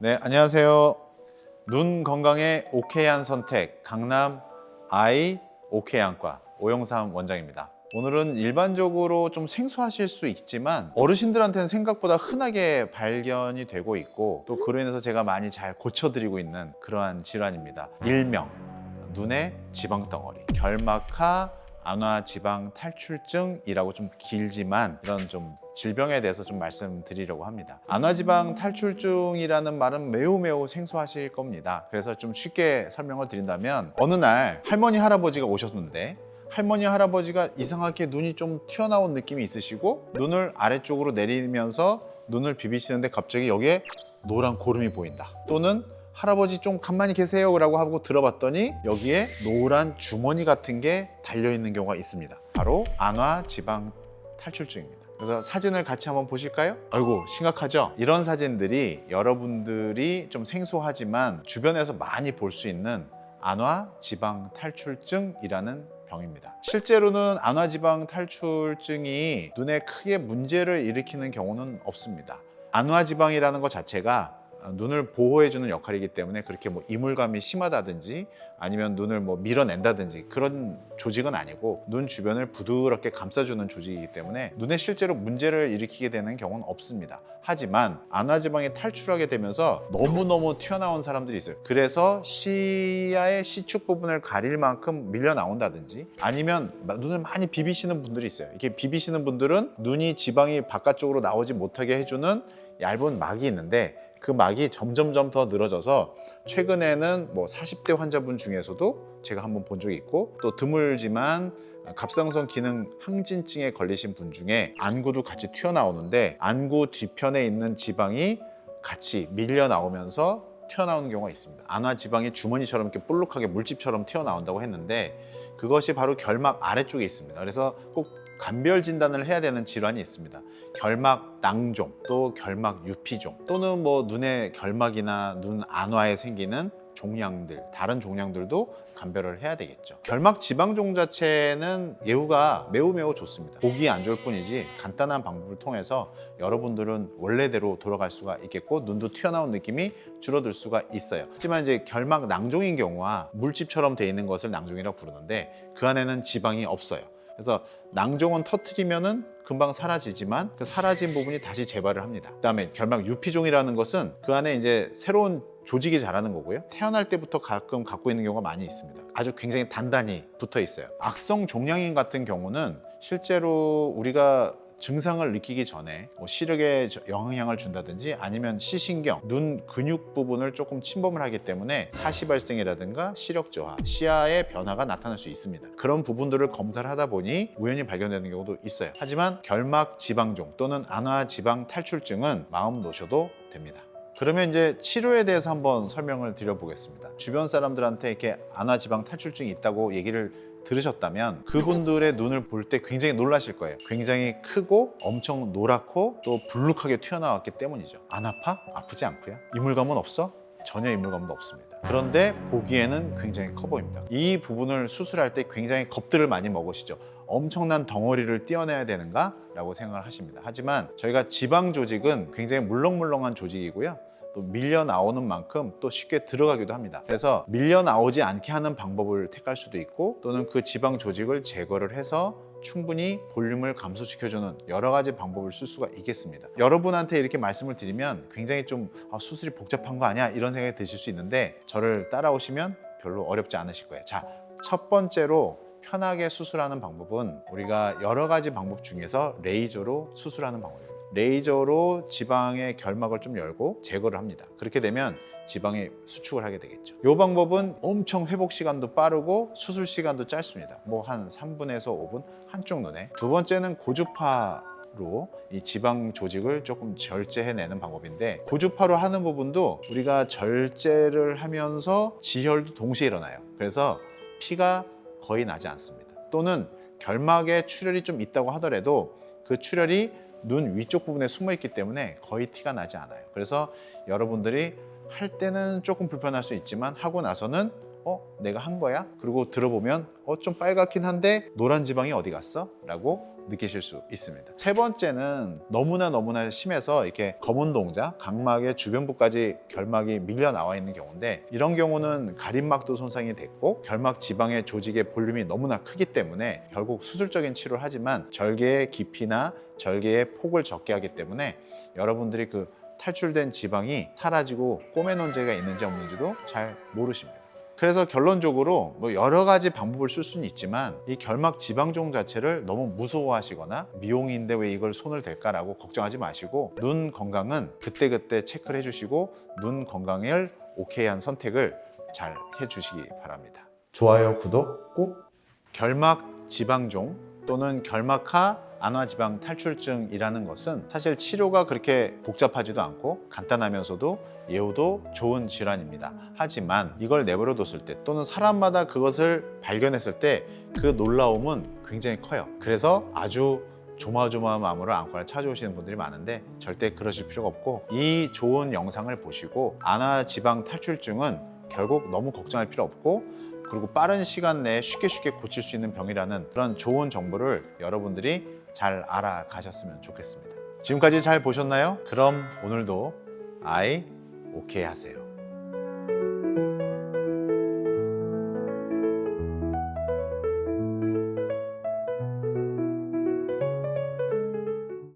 네, 안녕하세요. 눈 건강에 오케이한 선택 강남 아이 오케이안과 오영삼 원장입니다. 오늘은 일반적으로 좀 생소하실 수 있지만 어르신들한테는 생각보다 흔하게 발견이 되고 있고 또 그로 인해서 제가 많이 잘 고쳐드리고 있는 그러한 질환입니다. 일명 눈의 지방 덩어리, 결막하 안화 지방 탈출증이라고 좀 길지만 이런 좀 질병에 대해서 좀 말씀드리려고 합니다. 안화 지방 탈출증이라는 말은 매우 매우 생소하실 겁니다. 그래서 좀 쉽게 설명을 드린다면 어느 날 할머니 할아버지가 오셨는데 할머니 할아버지가 이상하게 눈이 좀 튀어나온 느낌이 있으시고 눈을 아래쪽으로 내리면서 눈을 비비시는데 갑자기 여기에 노란 고름이 보인다. 또는 할아버지 좀 가만히 계세요 라고 하고 들어봤더니 여기에 노란 주머니 같은 게 달려있는 경우가 있습니다. 바로 안화 지방 탈출증입니다. 그래서 사진을 같이 한번 보실까요? 아이고 심각하죠? 이런 사진들이 여러분들이 좀 생소하지만 주변에서 많이 볼 수 있는 안화 지방 탈출증이라는 병입니다. 실제로는 안화 지방 탈출증이 눈에 크게 문제를 일으키는 경우는 없습니다. 안화 지방이라는 것 자체가 눈을 보호해주는 역할이기 때문에 그렇게 뭐 이물감이 심하다든지 아니면 눈을 뭐 밀어낸다든지 그런 조직은 아니고 눈 주변을 부드럽게 감싸주는 조직이기 때문에 눈에 실제로 문제를 일으키게 되는 경우는 없습니다. 하지만 안화지방이 탈출하게 되면서 너무너무 튀어나온 사람들이 있어요. 그래서 시야의 시축 부분을 가릴 만큼 밀려 나온다든지 아니면 눈을 많이 비비시는 분들이 있어요. 이렇게 비비시는 분들은 눈이 지방이 바깥쪽으로 나오지 못하게 해주는 얇은 막이 있는데 그 막이 점점점 더 늘어져서 최근에는 뭐 40대 환자분 중에서도 제가 한번 본 적이 있고 또 드물지만 갑상선 기능 항진증에 걸리신 분 중에 안구도 같이 튀어나오는데 안구 뒤편에 있는 지방이 같이 밀려 나오면서 튀어나오는 경우가 있습니다. 안화 지방이 주머니처럼 이렇게 볼록하게 물집처럼 튀어나온다고 했는데 그것이 바로 결막 아래쪽에 있습니다. 그래서 꼭 감별 진단을 해야 되는 질환이 있습니다. 결막 낭종, 또 결막 유피종, 또는 뭐 눈의 결막이나 눈 안화에 생기는 종양들, 다른 종양들도 감별을 해야 되겠죠. 결막 지방종 자체는 예후가 매우 매우 좋습니다. 보기 안 좋을 뿐이지 간단한 방법을 통해서 여러분들은 원래대로 돌아갈 수가 있겠고 눈도 튀어나온 느낌이 줄어들 수가 있어요. 하지만 이제 결막 낭종인 경우와 물집처럼 돼 있는 것을 낭종이라고 부르는데 그 안에는 지방이 없어요. 그래서 낭종은 터트리면은 금방 사라지지만 그 사라진 부분이 다시 재발을 합니다. 그다음에 결막 유피종이라는 것은 그 안에 이제 새로운 조직이 자라는 거고요. 태어날 때부터 가끔 갖고 있는 경우가 많이 있습니다. 아주 굉장히 단단히 붙어 있어요. 악성 종양인 같은 경우는 실제로 우리가 증상을 느끼기 전에 뭐 시력에 영향을 준다든지 아니면 시신경, 눈 근육 부분을 조금 침범을 하기 때문에 사시 발생이라든가 시력 저하, 시야의 변화가 나타날 수 있습니다. 그런 부분들을 검사를 하다 보니 우연히 발견되는 경우도 있어요. 하지만 결막 지방종 또는 안화 지방 탈출증은 마음 놓으셔도 됩니다. 그러면 이제 치료에 대해서 한번 설명을 드려보겠습니다. 주변 사람들한테 이렇게 안화 지방 탈출증이 있다고 얘기를 들으셨다면 그분들의 눈을 볼 때 굉장히 놀라실 거예요. 굉장히 크고 엄청 노랗고 또 불룩하게 튀어나왔기 때문이죠. 안 아파? 아프지 않고요. 이물감은 없어? 전혀 이물감도 없습니다. 그런데 보기에는 굉장히 커 보입니다. 이 부분을 수술할 때 굉장히 겁들을 많이 먹으시죠. 엄청난 덩어리를 떼어내야 되는가? 라고 생각을 하십니다. 하지만 저희가 지방 조직은 굉장히 물렁물렁한 조직이고요. 또 밀려 나오는 만큼 또 쉽게 들어가기도 합니다. 그래서 밀려 나오지 않게 하는 방법을 택할 수도 있고 또는 그 지방 조직을 제거를 해서 충분히 볼륨을 감소시켜주는 여러 가지 방법을 쓸 수가 있겠습니다. 여러분한테 이렇게 말씀을 드리면 굉장히 좀 아, 수술이 복잡한 거 아니야 이런 생각이 드실 수 있는데 저를 따라오시면 별로 어렵지 않으실 거예요. 자, 첫 번째로 편하게 수술하는 방법은 우리가 여러 가지 방법 중에서 레이저로 수술하는 방법입니다. 레이저로 지방의 결막을 좀 열고 제거를 합니다. 그렇게 되면 지방의 수축을 하게 되겠죠. 이 방법은 엄청 회복 시간도 빠르고 수술 시간도 짧습니다. 뭐 한 3분에서 5분 한쪽 눈에. 두 번째는 고주파로 이 지방 조직을 조금 절제해내는 방법인데 고주파로 하는 부분도 우리가 절제를 하면서 지혈도 동시에 일어나요. 그래서 피가 거의 나지 않습니다. 또는 결막에 출혈이 좀 있다고 하더라도 그 출혈이 눈 위쪽 부분에 숨어 있기 때문에 거의 티가 나지 않아요. 그래서 여러분들이 할 때는 조금 불편할 수 있지만 하고 나서는 어 내가 한 거야? 그리고 들어보면 어 좀 빨갛긴 한데 노란 지방이 어디 갔어? 라고 느끼실 수 있습니다. 세 번째는 너무나 너무나 심해서 이렇게 검은 동자, 각막의 주변부까지 결막이 밀려 나와 있는 경우인데 이런 경우는 가림막도 손상이 됐고 결막 지방의 조직의 볼륨이 너무나 크기 때문에 결국 수술적인 치료를 하지만 절개의 깊이나 절개의 폭을 적게 하기 때문에 여러분들이 그 탈출된 지방이 사라지고 꼬매 논제가 있는지 없는지도 잘 모르십니다. 그래서 결론적으로 뭐 여러 가지 방법을 쓸 수는 있지만 이 결막 지방종 자체를 너무 무서워하시거나 미용인데 왜 이걸 손을 댈까라고 걱정하지 마시고 눈 건강은 그때그때 체크를 해주시고 눈 건강을 오케이한 선택을 잘 해주시기 바랍니다. 좋아요, 구독 꼭 결막 지방종 또는 결막하 안화지방 탈출증이라는 것은 사실 치료가 그렇게 복잡하지도 않고 간단하면서도 예후도 좋은 질환입니다. 하지만 이걸 내버려 뒀을 때 또는 사람마다 그것을 발견했을 때 그 놀라움은 굉장히 커요. 그래서 아주 조마조마한 마음으로 안과를 찾아오시는 분들이 많은데 절대 그러실 필요가 없고 이 좋은 영상을 보시고 안화지방 탈출증은 결국 너무 걱정할 필요 없고 그리고 빠른 시간 내에 쉽게 쉽게 고칠 수 있는 병이라는 그런 좋은 정보를 여러분들이 잘 알아가셨으면 좋겠습니다. 지금까지 잘 보셨나요? 그럼 오늘도 아이 오케이 하세요.